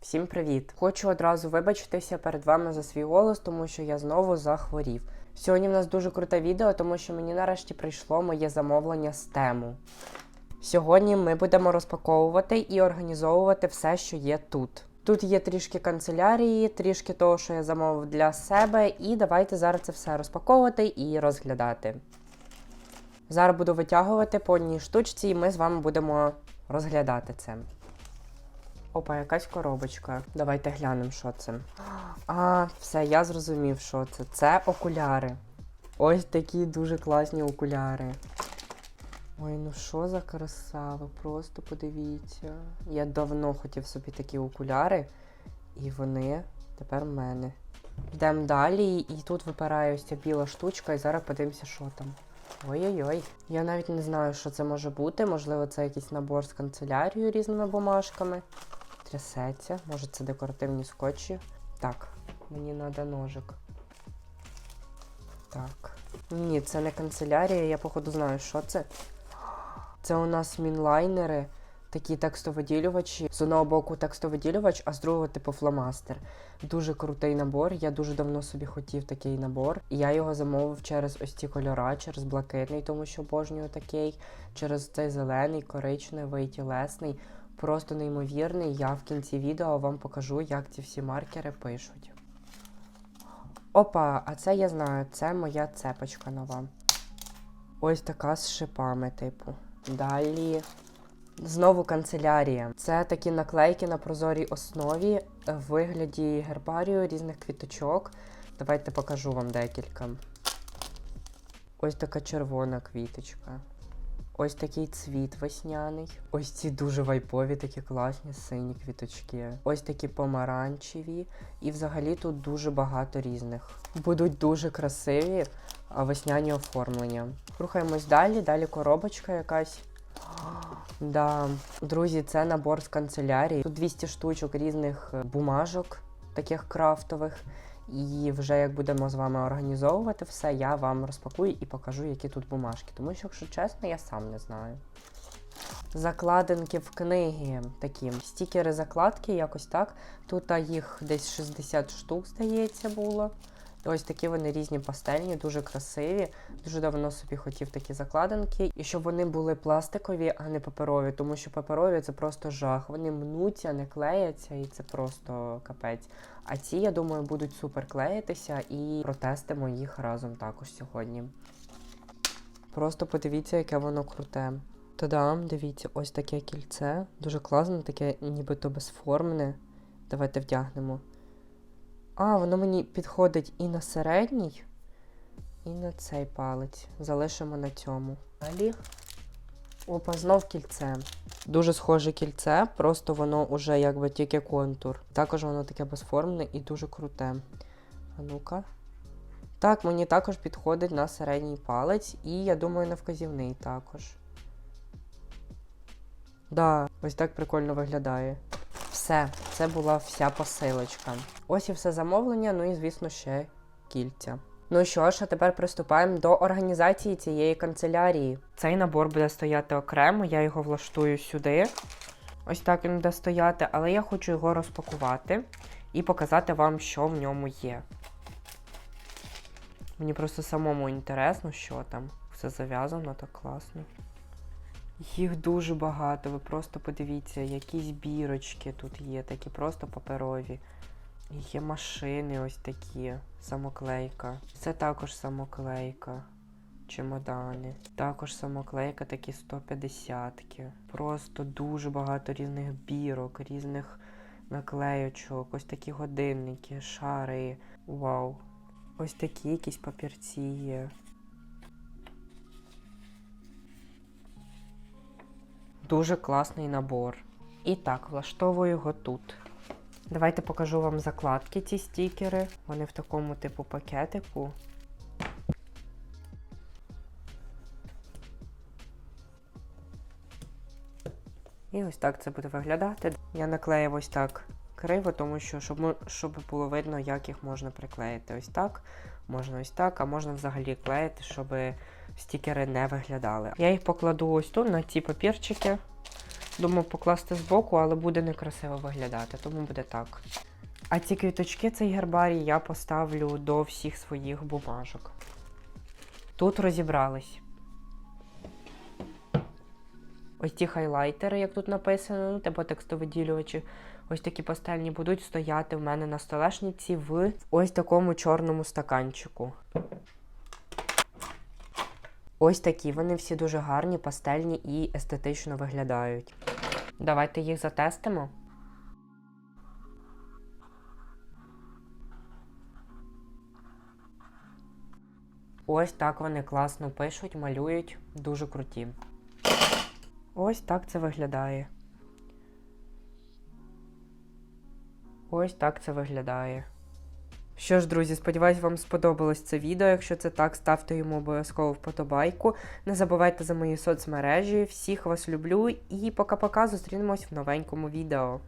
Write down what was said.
Всім привіт! Хочу одразу вибачитися перед вами за свій голос, тому що я знову захворів. Сьогодні в нас дуже круте відео, тому що мені нарешті прийшло моє замовлення з тему. Сьогодні ми будемо розпаковувати і організовувати все, що є тут. Тут є трішки канцелярії, трішки того, що я замовив для себе, і давайте зараз це все розпаковувати і розглядати. Зараз буду витягувати по одній штучці, і ми з вами будемо розглядати це. Опа, якась коробочка. Давайте глянемо, що це. А, все, я зрозумів, що це. Це окуляри. Ось такі дуже класні окуляри. Ой, ну що за краса, ви просто подивіться. Я давно хотів собі такі окуляри, і вони тепер в мене. Йдемо далі, і тут випирає ось ця біла штучка, і зараз подивимося, що там. Ой-ой-ой. Я навіть не знаю, що це може бути. Можливо, це якийсь набор з канцелярією різними бумажками. Трясеться. Може це декоративні скотчі. Так, мені треба ножик. Так. Ні, це не канцелярія, я походу знаю, що це. Це у нас мінлайнери, такі текстовиділювачі. З одного боку текстовиділювач, а з другого типу фломастер. Дуже крутий набор. Я дуже давно собі хотів такий набор. І я його замовив через ось ці кольора, через блакитний, тому що обожнюю такий, через цей зелений, коричневий, тілесний. Просто неймовірний. Я в кінці відео вам покажу, як ці всі маркери пишуть. Опа, а це я знаю, це моя цепочка нова. Ось така з шипами, типу. Далі. Знову канцелярія. Це такі наклейки на прозорій основі в вигляді гербарію різних квіточок. Давайте покажу вам декілька. Ось така червона квіточка. Ось такий цвіт весняний. Ось ці дуже вайпові, такі класні сині квіточки. Ось такі помаранчеві. І взагалі тут дуже багато різних. Будуть дуже красиві весняні оформлення. Рухаємось далі, далі коробочка якась. Да, друзі, це набор з канцелярії. Тут 200 штучок різних е, бумажок, таких крафтових. І вже як будемо з вами організовувати все, я вам розпакую і покажу, які тут бумажки. Тому що, якщо чесно, я сам не знаю. Закладинки в книги такі. Стікери закладки, якось так. Тут їх десь 60 штук, здається, було. Ось такі вони різні пастельні, дуже красиві. Дуже давно собі хотів такі закладинки. І щоб вони були пластикові, а не паперові, тому що паперові це просто жах. Вони мнуться, не клеяться, і це просто капець. А ці, я думаю, будуть супер клеїтися і протестимо їх разом також сьогодні. Просто подивіться, яке воно круте. Та-дам, дивіться, ось таке кільце. Дуже класне, таке нібито безформне. Давайте вдягнемо. А, воно мені підходить і на середній, і на цей палець. Залишимо на цьому. Далі. Опа, знов кільце. Дуже схоже кільце, просто воно уже якби тільки контур. Також воно таке безформне і дуже круте. А ну-ка. Так, мені також підходить на середній палець, і я думаю, на вказівний також. Да, ось так прикольно виглядає. Все, це була вся посилочка. Ось і все замовлення, ну і, звісно, ще кільця. Ну що ж, а тепер приступаємо до організації цієї канцелярії. Цей набор буде стояти окремо, я його влаштую сюди. Ось так він буде стояти, але я хочу його розпакувати і показати вам, що в ньому є. Мені просто самому інтересно, що там. Все зав'язано так класно. Їх дуже багато, ви просто подивіться, якісь бірочки тут є, такі просто паперові. Є машини ось такі, самоклейка. Це також самоклейка. Чемодани. Також самоклейка, такі 150-ки. Просто дуже багато різних бірок, різних наклеючок, ось такі годинники, шари. Вау. Ось такі якісь папірці є. Дуже класний набор. І так, влаштовую його тут. Давайте покажу вам закладки, ці стікери. Вони в такому типу пакетику. І ось так це буде виглядати. Я наклеїв ось так криво, тому що щоб, щоб було видно, як їх можна приклеїти. Ось так, можна ось так, а можна взагалі клеїти, щоб стікери не виглядали. Я їх покладу ось тут на ці папірчики. думав покласти збоку, але буде некрасиво виглядати, тому буде так. А ці квіточки, цей гербарій, я поставлю до всіх своїх бумажок. Тут розібрались. Ось ті хайлайтери, як тут написано, ну, типу текстовиділювачі. Ось такі пастельні будуть стояти в мене на столешниці в ось такому чорному стаканчику. Ось такі, вони всі дуже гарні, пастельні і естетично виглядають. Давайте їх затестимо. Ось так вони класно пишуть, малюють, дуже круті. Ось так це виглядає. Ось так це виглядає. Що ж, друзі, сподіваюсь, вам сподобалось це відео. Якщо це так, ставте йому обов'язково вподобайку. Не забувайте за мої соцмережі. Всіх вас люблю і пока-пока зустрінемось в новенькому відео.